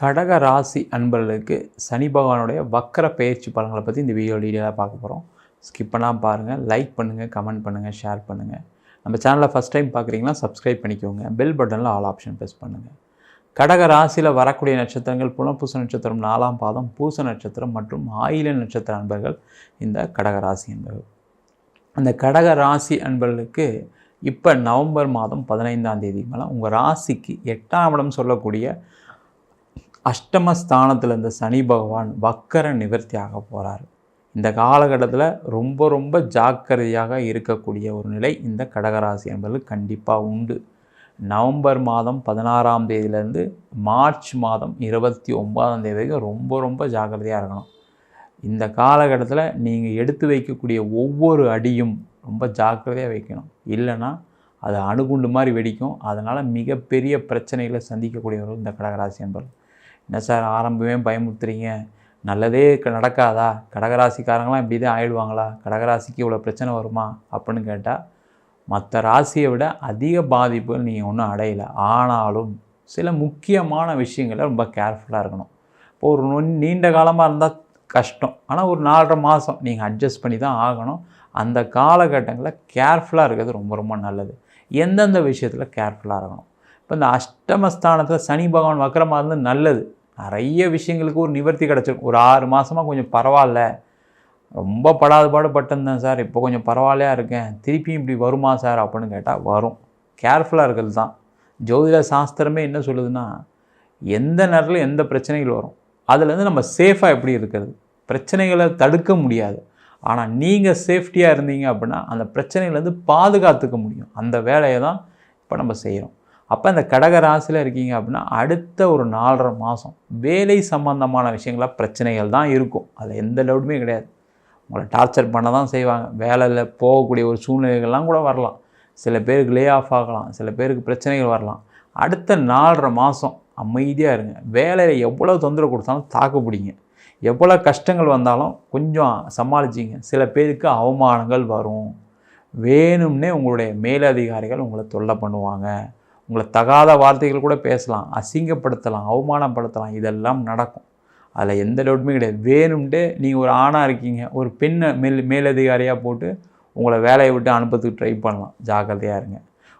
கடக ராசி அன்பர்களுக்கு சனி பகவானுடைய வக்கர பயிற்சி பலன்களை பற்றி இந்த வீடியோ டீட்டெயிலாக பார்க்க போகிறோம் ஸ்கிப் பாருங்கள் லைக் பண்ணுங்கள் கமெண்ட் பண்ணுங்கள் ஷேர் பண்ணுங்கள் நம்ம சேனலை ஃபஸ்ட் டைம் பார்க்குறீங்கன்னா சப்ஸ்கிரைப் பண்ணிக்கோங்க. பெல் பட்டனில் ஆல் ஆப்ஷன் ப்ரெஸ் பண்ணுங்கள் கடக ராசியில் வரக்கூடிய நட்சத்திரங்கள் புலம்பூச நட்சத்திரம் நாலாம் பாதம் பூச நட்சத்திரம் மற்றும் ஆயில நட்சத்திர அன்பர்கள் இந்த கடக ராசி அன்பர்கள். அந்த கடக ராசி அன்பர்களுக்கு இப்போ நவம்பர் மாதம் பதினைந்தாம் தேதி மேலே உங்கள் ராசிக்கு எட்டாம் இடம் சொல்லக்கூடிய அஷ்டமஸ்தானத்தில் இருந்த சனி பகவான் வக்கர நிவர்த்தி ஆக போகிறார் இந்த காலகட்டத்தில் ரொம்ப ரொம்ப ஜாக்கிரதையாக இருக்கக்கூடிய ஒரு நிலை இந்த கடகராசி என்பது கண்டிப்பாக உண்டு. நவம்பர் மாதம் பதினாறாம் தேதியிலேருந்து மார்ச் மாதம் இருபத்தி ஒன்பதாம் தேதி வரைக்கும் ரொம்ப ரொம்ப ஜாக்கிரதையாக இருக்கணும். இந்த காலகட்டத்தில் நீங்கள் எடுத்து வைக்கக்கூடிய ஒவ்வொரு அடியும் ரொம்ப ஜாக்கிரதையாக வைக்கணும். இல்லைன்னா அது அணுகுண்டு மாதிரி வெடிக்கும். அதனால் மிகப்பெரிய பிரச்சனைகளை சந்திக்கக்கூடியவர்கள் இந்த கடகராசி என்பது என்ன சார் ஆரம்பமே பயமுறுத்துறீங்க? நல்லதே க- நடக்காதா? கடகராசிக்காரங்களாம் இப்படி தான் ஆயிடுவாங்களா? கடகராசிக்கு இவ்வளோ பிரச்சனை வருமா? அப்படின்னு கேட்டால் மற்ற ராசியை விட அதிக பாதிப்புகள் நீங்கள் ஒன்றும் அடையலை. ஆனாலும் சில முக்கியமான விஷயங்களை ரொம்ப கேர்ஃபுல்லாக இருக்கணும். இப்போ ஒரு நீண்ட காலமாக இருந்தால் கஷ்டம். ஆனால் ஒரு நாலரை மாதம் நீங்கள் அட்ஜஸ்ட் பண்ணி தான் ஆகணும். அந்த காலகட்டங்களில் கேர்ஃபுல்லாக இருக்கிறது ரொம்ப ரொம்ப நல்லது. எந்தெந்த விஷயத்தில் கேர்ஃபுல்லாக இருக்கணும்? இப்போ இந்த அஷ்டமஸ்தானத்தில் சனி பகவான் வக்கரமாக இருந்து நல்லது. நிறைய விஷயங்களுக்கு ஒரு நிவர்த்தி கிடச்சிருக்கும் ஒரு ஆறு மாதமாக கொஞ்சம் பரவாயில்ல. ரொம்ப படாத பாடுபட்டிருந்தேன் சார். இப்போ கொஞ்சம் பரவாயில்லையா இருக்கேன். திருப்பியும் இப்படி வருமா சார் அப்படின்னு கேட்டால் வரும். கேர்ஃபுல்லாக இருக்கிறது தான். ஜோதிட சாஸ்திரமே என்ன சொல்லுதுன்னா எந்த நேரத்தில் எந்த பிரச்சனைகள் வரும். அதுலேருந்து நம்ம சேஃபாக எப்படி இருக்கிறது? பிரச்சனைகளை தடுக்க முடியாது. ஆனால் நீங்கள் சேஃப்டியாக இருந்தீங்க அப்படின்னா அந்த பிரச்சனையிலேருந்து பாதுகாத்துக்க முடியும். அந்த வேலையை தான் இப்போ நம்ம செய்கிறோம் அப்போ இந்த கடக ராசியில் இருக்கீங்க அப்படின்னா அடுத்த ஒரு நாலரை மாதம் வேலை சம்பந்தமான விஷயங்களாக பிரச்சனைகள் தான் இருக்கும். அதில் எந்த டவுட்டுமே கிடையாது. உங்களை டார்ச்சர் பண்ண தான் செய்வாங்க. வேலையில் போகக்கூடிய ஒரு சூழ்நிலைகள்லாம் கூட வரலாம். சில பேருக்கு லே ஆஃப் ஆகலாம். சில பேருக்கு பிரச்சனைகள் வரலாம். அடுத்த நாலரை மாதம் அமைதியாக இருங்க. வேலையில் எவ்வளோ தொந்தரவு கொடுத்தாலும் தாக்குப்பிடிங்க எவ்வளோ கஷ்டங்கள் வந்தாலும் கொஞ்சம் சமாளிச்சிங்க. சில பேருக்கு அவமானங்கள் வரும். வேணும்னே உங்களுடைய மேலதிகாரிகள் உங்களை தொல்லை பண்ணுவாங்க. உங்களை தகாத வார்த்தைகள் கூட பேசலாம் அசிங்கப்படுத்தலாம் அவமானப்படுத்தலாம். இதெல்லாம் நடக்கும். அதில் எந்த டவுட்டுமே கிடையாது. வேணும்ட்டு நீங்கள் ஒரு ஆணாக இருக்கீங்க ஒரு பெண்ணை மேல் மேலதிகாரியாக போட்டு உங்களை வேலையை விட்டு அனுப்புறதுக்கு ட்ரை பண்ணலாம். ஜாக்கிரதையாக இருங்க.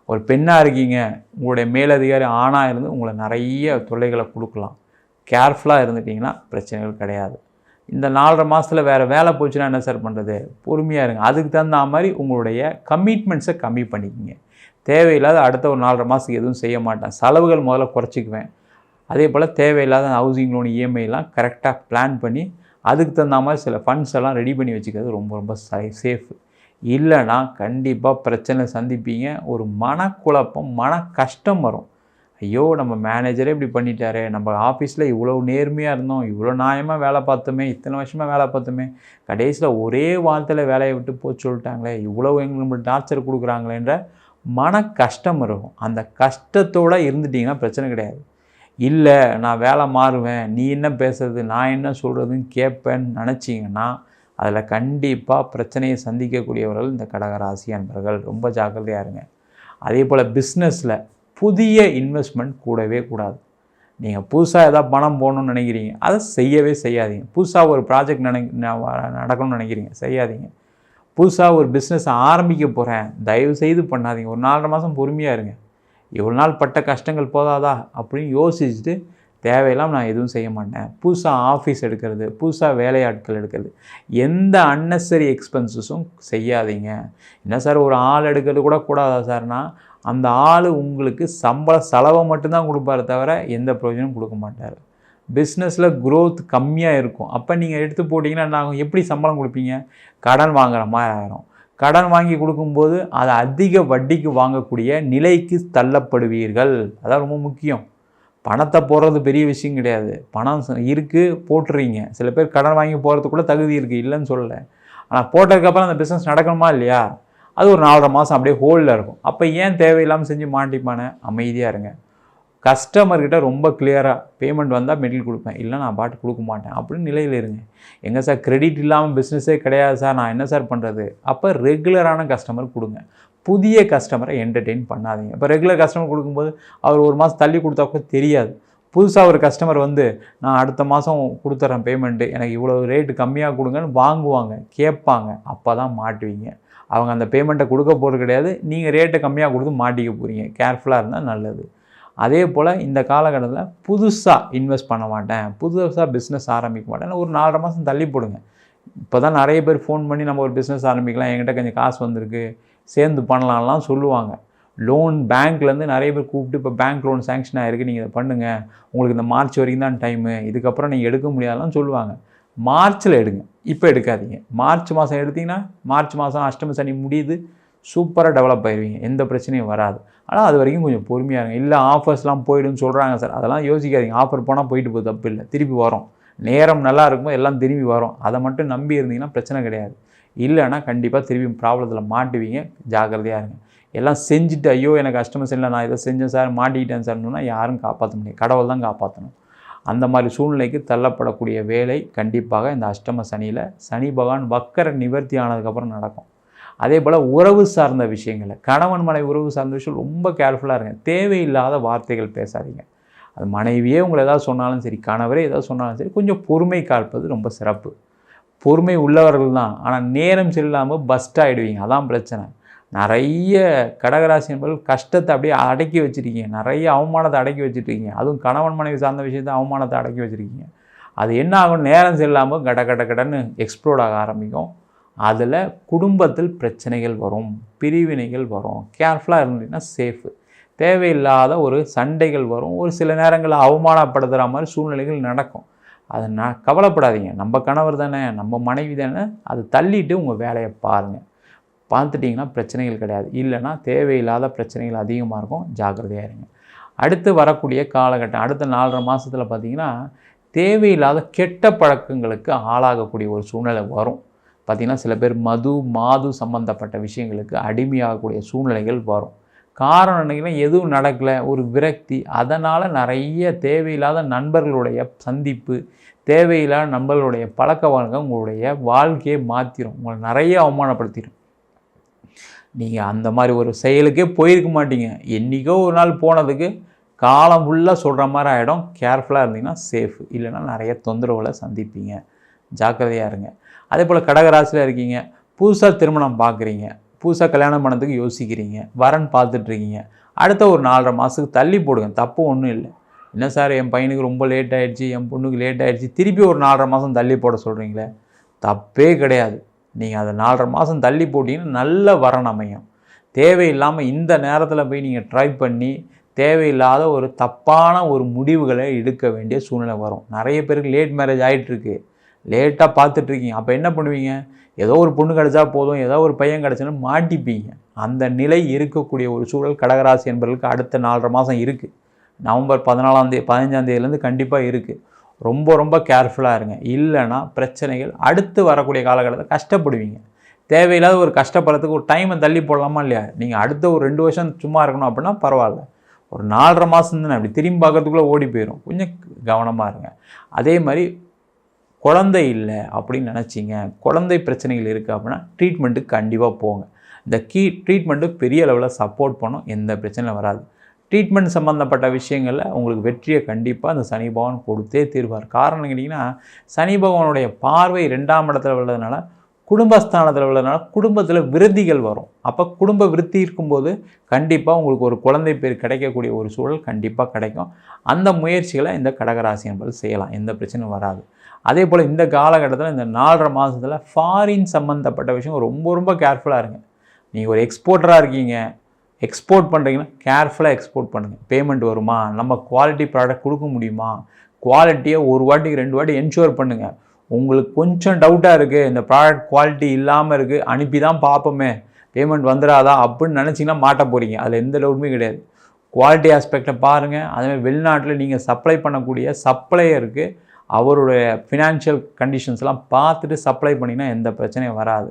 ஒரு பெண்ணாக இருக்கீங்க உங்களுடைய மேலதிகாரி ஆணாக இருந்து உங்களை நிறைய தொல்லைகளை கொடுக்கலாம். கேர்ஃபுல்லாக இருந்துட்டிங்கன்னா பிரச்சனைகள் கிடையாது. இந்த நாலரை மாதத்தில் வேறு வேலை போச்சுன்னா என்ன சார் பண்ணுறது பொறுமையாக இருங்க. அதுக்கு தகுந்த மாதிரி உங்களுடைய கமிட்மெண்ட்ஸை கம்மி பண்ணிக்கிங்க. தேவையில்லாத அடுத்த ஒரு நாலரை மாதத்துக்கு எதுவும் செய்ய மாட்டேன். செலவுகள் முதல்ல குறைச்சிக்குவேன். அதே போல் தேவையில்லாத ஹவுசிங் லோன் இஎம்ஐலாம் கரெக்டாக பிளான் பண்ணி அதுக்கு தகுந்த மாதிரி சில ஃபண்ட்ஸ் எல்லாம் ரெடி பண்ணி வச்சுக்கிறது ரொம்ப ரொம்ப சேஃபு இல்லைன்னா கண்டிப்பாக பிரச்சனை சந்திப்பீங்க. ஒரு மனக்குழப்பம் மன கஷ்டம் வரும். ஐயோ நம்ம மேனேஜரே இப்படி பண்ணிட்டாரு. நம்ம ஆஃபீஸில் இவ்வளோ நேர்மையாக இருந்தோம். இவ்வளோ நியாயமாக வேலை பார்த்தோமே. இத்தனை வருஷமாக வேலை பார்த்தோமே. கடைசியில் ஒரே வாரத்தில் வேலையை விட்டு போச்சு சொல்லிட்டாங்களே. இவ்வளோ எங்களுக்கு டார்ச்சர் கொடுக்குறாங்களேன்ற மன கஷ்டம் இருக்கும். அந்த கஷ்டத்தோடு இருந்துட்டிங்கன்னா பிரச்சனை கிடையாது. இல்லை நான் வேலை மாறுவேன் நீ என்ன பேசுறது நான் என்ன சொல்கிறதுன்னு கேட்பேன்னு நினச்சிங்கன்னா அதில் கண்டிப்பாக பிரச்சனையை சந்திக்கக்கூடியவர்கள் இந்த கடகராசி அன்பர்கள். ரொம்ப ஜாக்கிரதையாக இருங்க. அதே போல் பிஸ்னஸில் புதிய இன்வெஸ்ட்மெண்ட் கூடவே கூடாது. நீங்கள் புதுசாக எதாவது பணம் போகணும்னு நினைக்கிறீங்க அதை செய்யவே செய்யாதீங்க. புதுசாக ஒரு ப்ராஜெக்ட் நினை நடக்கணும்னு நினைக்கிறீங்க செய்யாதீங்க. புதுசாக ஒரு பிஸ்னஸ் ஆரம்பிக்க போகிறேன் தயவு செய்து பண்ணாதீங்க. ஒரு நாலரை மாதம் பொறுமையாக இருங்க. இவ்வளோ நாள் பட்ட கஷ்டங்கள் போதாதா? அப்படின்னு யோசிச்சுட்டு தேவையெல்லாம் நான் எதுவும் செய்ய மாட்டேன். புதுசாக ஆஃபீஸ் எடுக்கிறது புதுசாக வேலையாட்கள் எடுக்கிறது. எந்த அன்னெசரி எக்ஸ்பென்சஸும் செய்யாதீங்க. என்ன சார் ஒரு ஆள் எடுக்கிறது கூட கூடாதா சார்னா அந்த ஆள் உங்களுக்கு சம்பள செலவை மட்டும்தான் கொடுப்பாரு தவிர எந்த பிரயோஜனமும் கொடுக்க மாட்டார். பிஸ்னஸில் க்ரோத் கம்மியாக இருக்கும். அப்போ நீங்கள் எடுத்து போட்டிங்கன்னா நாங்கள் எப்படி சம்பளம் கொடுப்பீங்க? கடன் வாங்குற மாதிரி ஆயிரும். கடன் வாங்கி கொடுக்கும்போது அதை அதிக வட்டிக்கு வாங்கக்கூடிய நிலைக்கு தள்ளப்படுவீர்கள். அதான் ரொம்ப முக்கியம். பணத்தை போடுறது பெரிய விஷயம் கிடையாது. பணம் இருக்குது போட்டுறீங்க. சில பேர் கடன் வாங்கி போகிறதுக்கு கூட தகுதி இருக்குது இல்லைன்னு சொல்லலை. ஆனால் போட்டதுக்கப்புறம் அந்த பிஸ்னஸ் நடக்கணுமா இல்லையா? அது ஒரு நாலரை மாதம் அப்படியே ஹோல்டில் இருக்கும். அப்போ ஏன் தேவையில்லாமல் செஞ்சு மாட்டிப்பானே? அமைதியாக இருங்க. கஸ்டமர்கிட்ட ரொம்ப கிளியராக பேமெண்ட் வந்தால் மெட்டீரியல் கொடுப்பேன். இல்லை நான் பாட்டு கொடுக்க மாட்டேன். அப்படின்னு நிலையில் இருங்க. எங்கே சார் கிரெடிட் இல்லாமல் பிஸ்னஸே கிடையாது சார் நான் என்ன சார் பண்ணுறது அப்போ ரெகுலரான கஸ்டமர் கொடுங்க. புதிய கஸ்டமரை என்டர்டெயின் பண்ணாதீங்க. இப்போ ரெகுலர் கஸ்டமர் கொடுக்கும்போது அவர் ஒரு மாதம் தள்ளி கொடுத்தா கூட தெரியாது. புதுசாக ஒரு கஸ்டமர் வந்து நான் அடுத்த மாதம் கொடுத்துட்றேன் பேமெண்ட்டு எனக்கு இவ்வளோ ரேட்டு கம்மியாக கொடுங்கன்னு வாங்குவாங்க. கேட்பாங்க. அப்போ தான் மாட்டுவீங்க. அவங்க அந்த பேமெண்ட்டை கொடுக்க போகிறது கிடையாது. நீங்கள் ரேட்டை கம்மியாக கொடுத்து மாட்டிக்க போகிறீங்க கேர்ஃபுல்லாக இருந்தால் நல்லது. அதே போல் இந்த காலகட்டத்தில் புதுசாக இன்வெஸ்ட் பண்ண மாட்டேன் புதுசாக பிஸ்னஸ் ஆரம்பிக்க மாட்டேன். ஒரு நாலரை மாதம் தள்ளி போடுங்க. இப்போ தான் நிறைய பேர் ஃபோன் பண்ணி நம்ம ஒரு பிஸ்னஸ் ஆரம்பிக்கலாம் என்கிட்ட கொஞ்சம் காசு வந்திருக்கு சேர்ந்து பண்ணலாம்லாம் சொல்லுவாங்க. லோன் பேங்க்லேருந்து நிறைய பேர் கூப்பிட்டு இப்போ பேங்க் லோன் சேங்ஷன் ஆகிருக்கு நீங்கள் இதை பண்ணுங்கள் உங்களுக்கு இந்த மார்ச் வரைக்கும் தான் டைமு இதுக்கப்புறம் நீங்கள் எடுக்க முடியாதெல்லாம் சொல்லுவாங்க. மார்ச்சில் எடுங்க. இப்போ எடுக்காதீங்க. மார்ச் மாதம் எடுத்தீங்கன்னா மார்ச் மாதம் அஷ்டம சனி முடியுது. சூப்பராக டெவலப் ஆயிடுவீங்க எந்த பிரச்சனையும் வராது. ஆனால் அது வரைக்கும் கொஞ்சம் பொறுமையாக இருங்க. இல்லை ஆஃபர்ஸ்லாம் போயிடுன்னு சொல்கிறாங்க சார் அதெல்லாம் யோசிக்காதீங்க. ஆஃபர் போனால் போயிட்டு போகுது. தப்பு இல்லை. திருப்பி வரும். நேரம் நல்லா இருக்கும்போது எல்லாம் திரும்பி வரும். அதை மட்டும் நம்பி இருந்தீங்கன்னா பிரச்சனை கிடையாது. இல்லைன்னா கண்டிப்பாக திரும்பி ப்ராப்ளத்தில் மாட்டுவீங்க. ஜாக்கிரதையாக இருங்க. எல்லாம் செஞ்சுட்டு ஐயோ எனக்கு கஸ்டமர்ஸ் இல்லை. நான் இதை செஞ்சேன் சார் மாட்டிக்கிட்டேன் சார்னா யாரும் காப்பாற்ற முடியாது. கடவுள் தான் காப்பாற்றணும் அந்த மாதிரி சூழ்நிலைக்கு தள்ளப்படக்கூடிய வேலை கண்டிப்பாக இந்த அஷ்டம சனியில் சனி பகவான் வக்கர நிவர்த்தி ஆனதுக்கப்புறம் நடக்கும். அதே போல் உறவு சார்ந்த விஷயங்களில் கணவன் மனைவி உறவு சார்ந்த விஷயம் ரொம்ப கேர்ஃபுல்லாக இருங்க. தேவையில்லாத வார்த்தைகள் பேசாதீங்க. அது மனைவியே உங்களை ஏதாவது சொன்னாலும் சரி கணவரே ஏதாவது சொன்னாலும் சரி கொஞ்சம் பொறுமை காப்பது ரொம்ப சிறப்பு. பொறுமை உள்ளவர்கள் தான். ஆனால் நேரம் செல்லாமல் பஸ்ட் ஆகிடுவீங்க அதான் பிரச்சனை. நிறைய கடகராசி என்பவர்கள் கஷ்டத்தை அப்படியே அடக்கி வச்சுருக்கீங்க. நிறைய அவமானத்தை அடக்கி வச்சுருக்கீங்க. அதுவும் கணவன் மனைவி சார்ந்த விஷயத்தை அவமானத்தை அடக்கி வச்சுருக்கீங்க. அது என்ன ஆகும்? நேரம் செல்லாமல் கட கட கடன்னு எக்ஸ்ப்ளோர்ட் ஆக ஆரம்பிக்கும். அதில் குடும்பத்தில் பிரச்சனைகள் வரும் பிரிவினைகள் வரும் கேர்ஃபுல்லாக இருந்தீங்கன்னா சேஃபு தேவையில்லாத ஒரு சண்டைகள் வரும் ஒரு சில நேரங்களில் அவமானப்படுத்துகிற மாதிரி சூழ்நிலைகள் நடக்கும். அதை நான் கவலைப்படாதீங்க. நம்ம கணவர் தானே நம்ம மனைவி தானே அதை தள்ளிட்டு உங்கள் வேலையை பாருங்கள் பார்த்துட்டிங்கன்னா பிரச்சனைகள் கிடையாது. இல்லைன்னா தேவையில்லாத பிரச்சனைகள் அதிகமாக இருக்கும். ஜாக்கிரதையாக இருங்க. அடுத்து வரக்கூடிய காலகட்டம் அடுத்த நாலரை மாதத்தில் பார்த்திங்கன்னா தேவையில்லாத கெட்ட பழக்கங்களுக்கு ஆளாகக்கூடிய ஒரு சூழ்நிலை வரும். பார்த்திங்கன்னா சில பேர் மது மாது சம்மந்தப்பட்ட விஷயங்களுக்கு அடிமையாகக்கூடிய சூழ்நிலைகள் வரும். காரணம் என்னங்கன்னா எதுவும் நடக்கலை ஒரு விரக்தி. அதனால் நிறைய தேவையில்லாத நண்பர்களுடைய சந்திப்பு தேவையில்லாத நண்பர்களுடைய பழக்க வழக்கம் உங்களுடைய வாழ்க்கையை மாற்றிடும் உங்களை நிறைய அவமானப்படுத்திடும் நீங்கள் அந்த மாதிரி ஒரு செயலுக்கே போயிருக்க மாட்டீங்க. என்றைக்கோ ஒரு நாள் போனதுக்கு காலம் ஃபுல்லாக சொல்கிற மாதிரி ஆகிடும் கேர்ஃபுல்லாக இருந்தீங்கன்னா சேஃப் இல்லைன்னா நிறைய தொந்தரவுகளை சந்திப்பீங்க. ஜாக்கிரதையாக இருங்க. அதே போல் கடகராசியில் இருக்கீங்க. புதுசாக திருமணம் பார்க்குறீங்க புதுசாக கல்யாணம் பண்ணதுக்கு யோசிக்கிறீங்க. வரன் பார்த்துட்ருக்கீங்க அடுத்த ஒரு நாலரை மாதத்துக்கு தள்ளி போடுங்க. தப்பு ஒன்றும் இல்லை. என்ன சார் என் பையனுக்கு ரொம்ப லேட் ஆகிடுச்சி என் பொண்ணுக்கு லேட் ஆகிடுச்சி திருப்பி ஒரு நாலரை மாதம் தள்ளி போட சொல்கிறீங்களே தப்பே கிடையாது. நீங்கள் அதை நாலரை மாதம் தள்ளி போட்டிங்கன்னா நல்ல வரன் அமையும். தேவையில்லாமல் இந்த நேரத்தில் போய் நீங்கள் ட்ரை பண்ணி தேவையில்லாத ஒரு தப்பான ஒரு முடிவுகளை எடுக்க வேண்டிய சூழ்நிலை வரும். நிறைய பேருக்கு லேட் மேரேஜ் ஆகிட்டுருக்கு லேட்டாக பார்த்துட்ருக்கீங்க. அப்போ என்ன பண்ணுவீங்க? ஏதோ ஒரு பொண்ணு கிடச்சா போதும் ஏதோ ஒரு பையன் கிடச்சுன்னு மாட்டிப்பீங்க. அந்த நிலை இருக்கக்கூடிய ஒரு சூழல் கடகராசி என்பவர்களுக்கு அடுத்த நாலரை மாதம் இருக்குது நவம்பர் பதினாலாந்தேதி பதினஞ்சாந்தேதியிலேருந்து கண்டிப்பாக இருக்குது ரொம்ப ரொம்ப கேர்ஃபுல்லாக இருங்க. இல்லைன்னா பிரச்சனைகள் அடுத்து வரக்கூடிய காலகட்டத்தில் கஷ்டப்படுவீங்க. தேவையில்லாத ஒரு கஷ்டப்படுறதுக்கு ஒரு டைமை தள்ளி போடலாமா இல்லையா? நீங்கள் அடுத்த ஒரு ரெண்டு வருஷம் சும்மா இருக்கணும் அப்படின்னா பரவாயில்ல. ஒரு நாலரை மாதம் தானே அப்படி திரும்பி பார்க்கறதுக்குள்ளே ஓடி போயிடும் கொஞ்சம் கவனமாக இருங்க. அதே மாதிரி குழந்தை இல்லை அப்படின்னு நினச்சிங்க குழந்தை பிரச்சனைகள் இருக்குது அப்படின்னா ட்ரீட்மெண்ட்டுக்கு கண்டிப்பாக போங்க. இந்த கீ ட்ரீட்மெண்ட்டு பெரிய அளவில் சப்போர்ட் பண்ணும் எந்த பிரச்சனையும் வராது. ட்ரீட்மெண்ட் சம்மந்தப்பட்ட விஷயங்களில் உங்களுக்கு வெற்றியை கண்டிப்பாக அந்த சனி பகவான் கொடுத்தே தீர்வார். காரணம் கேட்டிங்கன்னா சனி பகவானுடைய பார்வை ரெண்டாம் இடத்துல உள்ளதுனால குடும்பஸ்தானத்தில் உள்ளதுனால குடும்பத்தில் விருத்திகள் வரும். அப்போ குடும்ப விருத்தி இருக்கும்போது கண்டிப்பாக உங்களுக்கு ஒரு குழந்தை பேர் கிடைக்கக்கூடிய ஒரு சூழல் கண்டிப்பாக கிடைக்கும். அந்த முயற்சிகளை இந்த கடகராசி என்பது செய்யலாம் எந்த பிரச்சனையும் வராது. அதே போல் இந்த காலகட்டத்தில் இந்த நாலரை மாதத்தில் ஃபாரின் சம்மந்தப்பட்ட விஷயம் ரொம்ப ரொம்ப கேர்ஃபுல்லாக இருங்க. நீங்கள் ஒரு எக்ஸ்போர்ட்டராக இருக்கீங்க. எக்ஸ்போர்ட் பண்ணுறீங்கன்னா கேர்ஃபுல்லாக எக்ஸ்போர்ட் பண்ணுங்கள் பேமெண்ட் வருமா? நம்ம குவாலிட்டி ப்ராடக்ட் கொடுக்க முடியுமா? குவாலிட்டியை ஒரு வாட்டிக்கு ரெண்டு வாட்டி என்ஷூர் பண்ணுங்கள் உங்களுக்கு கொஞ்சம் டவுட்டாக இருக்குது இந்த ப்ராடக்ட் குவாலிட்டி இல்லாமல் இருக்குது அனுப்பி தான் பார்ப்போமே. பேமெண்ட் வந்துடாதா அப்படின்னு நினச்சிங்கன்னா மாட்ட போகிறீங்க அதில் எந்த டவுட்டுமே கிடையாது. குவாலிட்டி ஆஸ்பெக்டை பாருங்கள் அதேமாதிரி வெளிநாட்டில் நீங்கள் சப்ளை பண்ணக்கூடிய சப்ளையருக்கு அவருடைய ஃபினான்ஷியல் கண்டிஷன்ஸ்லாம் பார்த்துட்டு சப்ளை பண்ணிங்கன்னா எந்த பிரச்சனையும் வராது.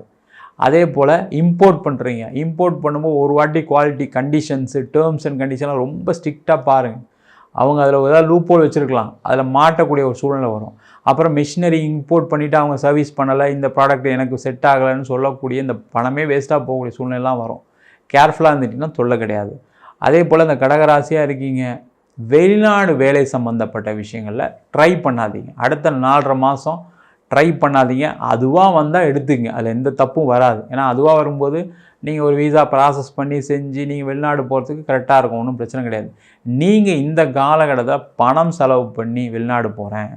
அதே போல் இம்போர்ட் பண்ணுறீங்க இம்போர்ட் பண்ணும்போது ஒரு வாட்டி குவாலிட்டி கண்டிஷன்ஸு டேர்ம்ஸ் அண்ட் கண்டிஷன்லாம் ரொம்ப ஸ்ட்ரிக்டாக பாருங்கள் அவங்க அதில் ஏதாவது லூப்போல் வச்சுருக்கலாம். அதில் மாட்டக்கூடிய ஒரு சூழ்நிலை வரும். அப்புறம் மிஷினரி இம்போர்ட் பண்ணிவிட்டு அவங்க சர்வீஸ் பண்ணலை இந்த ப்ராடக்ட் எனக்கு செட் ஆகலைன்னு சொல்லக்கூடிய இந்த பணமே வேஸ்ட்டாக போகக்கூடிய சூழ்நிலைலாம் வரும். கேர்ஃபுல்லாக இருந்துட்டிங்கன்னா தொல்லை கிடையாது. அதே போல் இந்த கடகராசியாக இருக்கீங்க. வெளிநாடு வேலை சம்மந்தப்பட்ட விஷயங்களில் ட்ரை பண்ணாதீங்க. அடுத்த நாலரை மாதம் ட்ரை பண்ணாதீங்க. அதுவாக வந்தால் எடுத்துங்க அதில் எந்த தப்பும் வராது. ஏன்னா அதுவாக வரும்போது நீங்கள் ஒரு வீசா ப்ராசஸ் பண்ணி செஞ்சு நீங்கள் வெளிநாடு போகிறதுக்கு கரெக்டாக இருக்கும். ஒன்றும் பிரச்சனை கிடையாது. நீங்கள் இந்த காலகட்டத்தில் பணம் செலவு பண்ணி வெளிநாடு போகிறேன்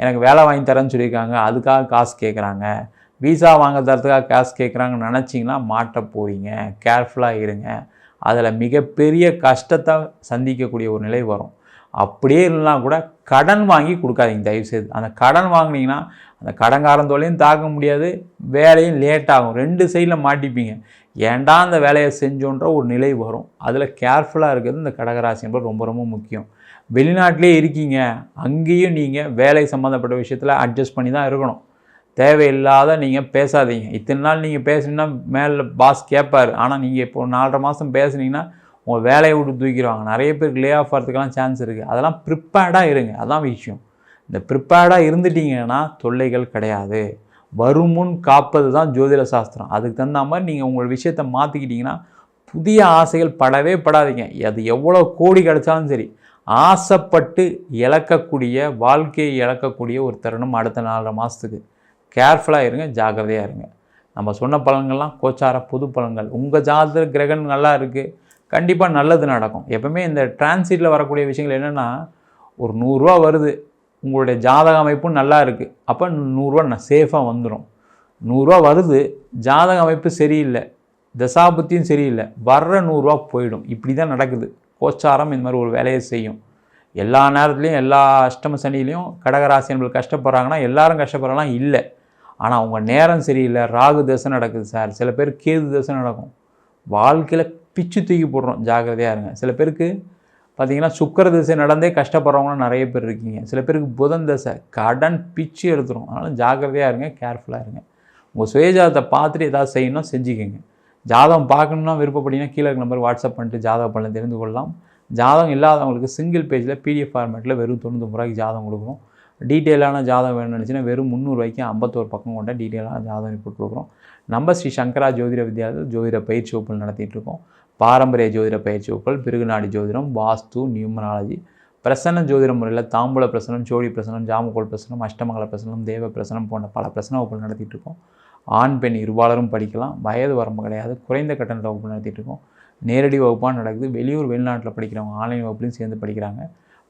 எனக்கு வேலை வாங்கி தரேன்னு சொல்லியிருக்காங்க. அதுக்காக காசு கேட்குறாங்க வீசா வாங்க தரத்துக்காக காசு கேட்குறாங்கன்னு நினச்சிங்கன்னா மாட்ட போகிறீங்க கேர்ஃபுல்லாக இருங்க. அதில் மிகப்பெரிய கஷ்டத்தை சந்திக்கக்கூடிய ஒரு நிலை வரும். அப்படியே இல்லைனா கூட கடன் வாங்கி கொடுக்காதீங்க தயவுசெய்து. அந்த கடன் வாங்கினீங்கன்னா அந்த கடன்காரன் தாக்க முடியாது வேலையும் லேட் ஆகும். ரெண்டு சைடில் மாட்டிப்பீங்க. ஏன்டா அந்த வேலையை செஞ்சோன்ற ஒரு நிலை வரும். அதில் கேர்ஃபுல்லாக இருக்கிறது இந்த கடகராசி என்பது ரொம்ப ரொம்ப முக்கியம். வெளிநாட்டிலே இருக்கீங்க அங்கேயும் நீங்கள் வேலை சம்மந்தப்பட்ட விஷயத்தில் அட்ஜஸ்ட் பண்ணி தான் இருக்கணும். தேவையில்லாத நீங்கள் பேசாதீங்க. இத்தனை நாள் நீங்கள் பேசுனீங்கன்னா மேலே பாஸ் கேட்பார் ஆனால் நீங்கள் இப்போ நாலரை மாதம் பேசுனீங்கன்னா உங்கள் வேலையை விட்டு தூக்கிடுவாங்க. நிறைய பேருக்கு லே ஆஃப் ஆகிறதுக்கெல்லாம் சான்ஸ் இருக்குது அதெல்லாம் ப்ரிப்பேர்டாக இருங்க. அதான் விஷயம். இந்த ப்ரிப்பேர்டாக இருந்துட்டீங்கன்னா தொல்லைகள் கிடையாது. வருமுன் காப்பது தான் ஜோதிட சாஸ்திரம். அதுக்கு தகுந்த மாதிரி நீங்கள் உங்கள் விஷயத்தை மாற்றிக்கிட்டிங்கன்னா புதிய ஆசைகள் படவே படாதீங்க. அது எவ்வளோ கோடி கிடைச்சாலும் சரி. ஆசைப்பட்டு இழக்கக்கூடிய வாழ்க்கையை இழக்கக்கூடிய ஒரு தருணம் அடுத்த நாலரை மாதத்துக்கு கேர்ஃபுல்லாக இருங்க ஜாக்கிரதையாக இருங்க. நம்ம சொன்ன பலன்கள்லாம் கோச்சார புது பலன்கள். உங்கள் ஜாதக கிரகணம் நல்லா இருக்குது கண்டிப்பாக நல்லது நடக்கும். எப்பவுமே இந்த டிரான்சிட்டில் வரக்கூடிய விஷயங்கள் என்னென்னா ஒரு நூறுரூவா வருது. உங்களுடைய ஜாதக அமைப்பும் நல்லா இருக்குது அப்போ நூறுரூவா நான் சேஃபாக வந்துடும் நூறுரூவா வருது ஜாதக அமைப்பு சரியில்லை தசாபுத்தியும் சரியில்லை வர்ற நூறுரூவா போயிடும். இப்படி தான் நடக்குது. கோச்சாரம் இந்த மாதிரி ஒரு வேலையை செய்யும். எல்லா நேரத்துலையும் எல்லா அஷ்டம சனிலையும் கடகராசி என்பது கஷ்டப்படுறாங்கன்னா எல்லாரும் கஷ்டப்படுறாங்கன்னா இல்லை. ஆனால் அவங்க நேரம் சரியில்லை. ராகு தசை நடக்குது சார். சில பேர் கேது தசை நடக்கும். வாழ்க்கையில் பிச்சு தூக்கி போடுறோம். ஜாக்கிரதையாக இருங்க. சில பேருக்கு பார்த்தீங்கன்னா சுக்கர திசை நடந்தே கஷ்டப்படுறவங்களும் நிறைய பேர் இருக்கீங்க. சில பேருக்கு புதன் தசை. கடன் பிச்சு எடுத்துரும். அதனால் ஜாக்கிரதையாக இருங்க. கேர்ஃபுல்லாக இருங்க. உங்கள் சுயஜாதத்தை பார்த்துட்டு ஏதாவது செய்யணும் செஞ்சுக்கோங்க. ஜாதகம் பார்க்கணுன்னா விருப்பப்படினா கீழே இருக்க நம்பர் வாட்ஸ்அப் பண்ணிட்டு ஜாதக பலன் தெரிந்து கொள்ளலாம். ஜாதகம் இல்லாதவங்களுக்கு சிங்கிள் பேஜில் பிடிஎஃப் ஃபார்மேட்டில் வெறும் தொண்ணூறு ரூபாய்க்கு ஜாதகம் கொடுக்குறோம். டீட்டெயிலான ஜாதகம் வேணும்னு நினச்சின்னா வெறும் முந்நூறுவாய்க்கு ஐம்பத்தோரு பக்கம் கொண்ட டீட்டெயிலான ஜாதகம் ரிப்போர்ட் கொடுக்குறோம். நம்ம ஸ்ரீ சங்கரா ஜோதிட வித்யாலயத்தில் ஜோதிட பயிற்சி வகுப்புகள் நடத்திட்டுருக்கோம் பாரம்பரிய ஜோதிட பயிற்சி வகுப்புகள் பிருகுநாடி ஜோதிடம் வாஸ்து நியூமனாலஜி பிரசன்ன ஜோதிட முறையில் தாம்பூல பிரசனம் ஜோடி பிரசனம் ஜாமகோல் பிரசனம் அஷ்டமங்கல பிரசனம் தேவ பிரசனம் போன்ற பல பிரசன வகுப்புகள் நடத்திட்டு இருக்கோம். ஆண் பெண் இருபாலரும் படிக்கலாம். வயது வரம்பு கிடையாது. குறைந்த கட்டண வகுப்பு நடத்திட்டு இருக்கோம். நேரடி வகுப்பாக நடக்குது. வெளியூர் வெளிநாட்டில் படிக்கிறவங்க ஆன்லைன் வகுப்புலையும் சேர்ந்து படிக்கிறாங்க.